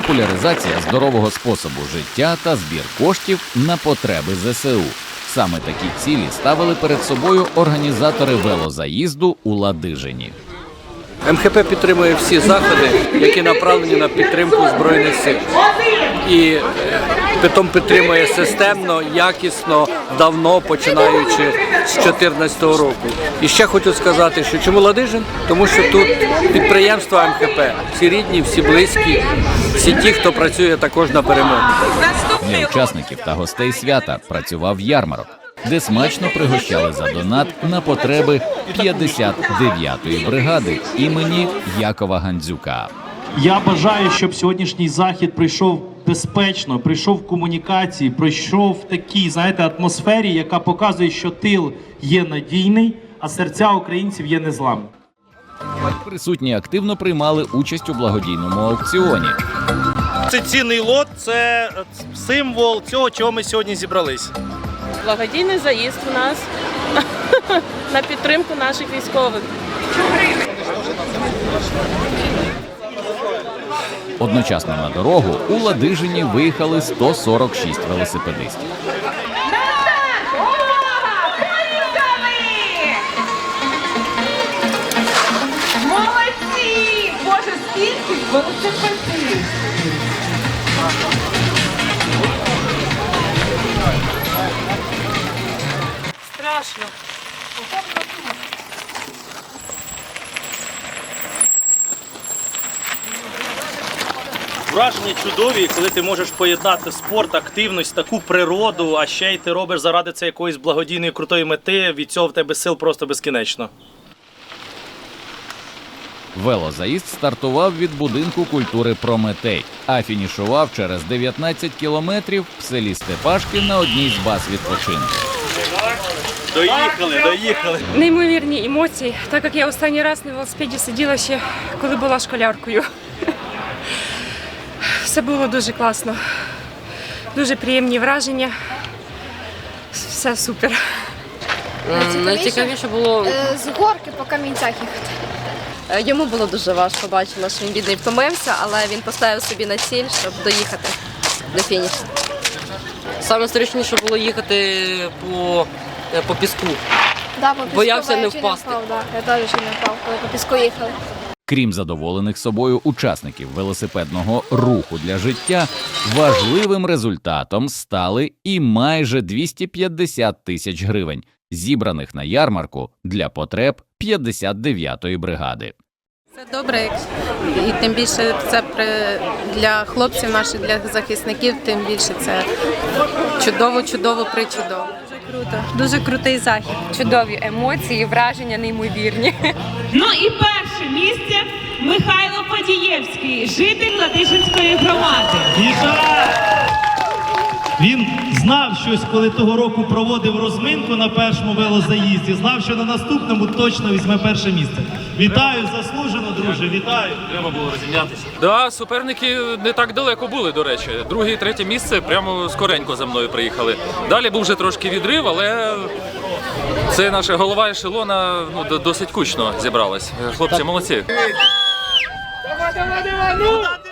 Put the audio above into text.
популяризація здорового способу життя та збір коштів на потреби ЗСУ. Саме такі цілі ставили перед собою організатори велозаїзду у Ладижині. МХП підтримує всі заходи, які направлені на підтримку збройних сил. І е, притом підтримує системно, якісно, давно починаючи з 2014 року. І ще хочу сказати, що чому Ладижин? Тому що тут підприємства МХП, всі рідні, всі близькі, всі ті, хто працює також на перемогу. Для учасників та гостей свята працював ярмарок, де смачно пригощали за донат на потреби 59-ї бригади імені Якова Гандзюка. Я бажаю, щоб сьогоднішній захід прийшов безпечно, прийшов в комунікації, пройшов в такій, знаєте, атмосфері, яка показує, що тил є надійний, а серця українців є незламні. Присутні активно приймали участь у благодійному аукціоні. Це цінний лот, це символ цього, чого ми сьогодні зібрались. Благодійний заїзд у нас на підтримку наших військових. Одночасно на дорогу у Ладижині виїхали 146 велосипедистів. Молодці! Боже, скільки велосипедистів! Страшно. Враження чудові, коли ти можеш поєднати спорт, активність, таку природу, а ще й ти робиш заради це якоїсь благодійної крутої мети. Від цього в тебе сил просто безкінечно. Велозаїзд стартував від будинку культури Прометей, а фінішував через 19 кілометрів в селі Степашки на одній з баз відпочинку. Доїхали, доїхали. Неймовірні емоції, так як я останній раз на велосипеді сиділа ще, коли була школяркою. Все було дуже класно. Дуже приємні враження. Все супер. Найцікавіше було Е, З горки по камінцях їхати. е, йому було дуже важко. Бачила, що він бідний втомився, але він поставив собі на ціль, щоб доїхати до фінішу. Саме страшніше було їхати по, по піску. Да, по піску, Боявся я не впасти. впав, да. Я теж чуть не впав, коли по піску їхали. Крім задоволених собою учасників велосипедного руху для життя, важливим результатом стали і майже 250 тисяч гривень, зібраних на ярмарку для потреб 59-ї бригади. Це добре, і тим більше це при для хлопців наших, для захисників, тим більше це чудово, чудово, причудово. Дуже круто, дуже крутий захід. Чудові емоції, враження неймовірні. Ну і перше місце Михайло Подієвський, житель Латишинської громади. Він знав щось, коли того року проводив розминку на першому велозаїзді. Знав, що на наступному точно візьме перше місце. Вітаю, заслужено, друже. Вітаю. Треба було розім'ятися. Да, суперники не так далеко були, до речі. Друге і третє місце прямо скоренько за мною приїхали. Далі був вже трошки відрив, але це наша голова ешелона ну, досить кучно зібралась. Хлопці, молодці. Давай, давай, давай, ну!